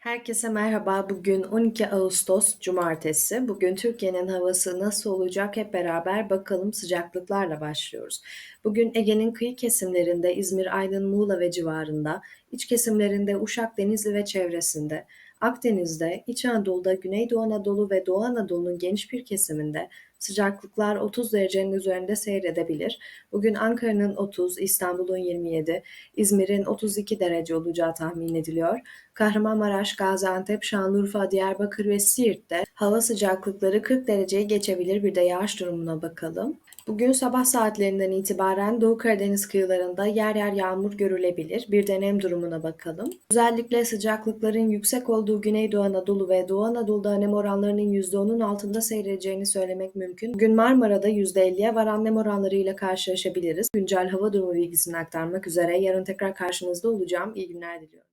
Herkese merhaba. Bugün 12 Ağustos Cumartesi. Bugün Türkiye'nin havası nasıl olacak hep beraber bakalım sıcaklıklarla başlıyoruz. Bugün Ege'nin kıyı kesimlerinde İzmir, Aydın, Muğla ve civarında, iç kesimlerinde Uşak, Denizli ve çevresinde, Akdeniz'de, İç Anadolu'da, Güneydoğu Anadolu ve Doğu Anadolu'nun geniş bir kesiminde sıcaklıklar 30 derecenin üzerinde seyredebilir. Bugün Ankara'nın 30, İstanbul'un 27, İzmir'in 32 derece olacağı tahmin ediliyor. Kahramanmaraş, Gaziantep, Şanlıurfa, Diyarbakır ve Siirt'te hava sıcaklıkları 40 dereceyi geçebilir. Bir de yağış durumuna bakalım. Bugün sabah saatlerinden itibaren Doğu Karadeniz kıyılarında yer yer yağmur görülebilir. Bir de nem durumuna bakalım. Özellikle sıcaklıkların yüksek olduğu Güneydoğu Anadolu ve Doğu Anadolu'da nem oranlarının %10'un altında seyredeceğini söylemek mümkün. Bugün Marmara'da %50'ye varan nem oranlarıyla karşılaşabiliriz. Güncel hava durumu bilgisini aktarmak üzere yarın tekrar karşınızda olacağım. İyi günler diliyorum.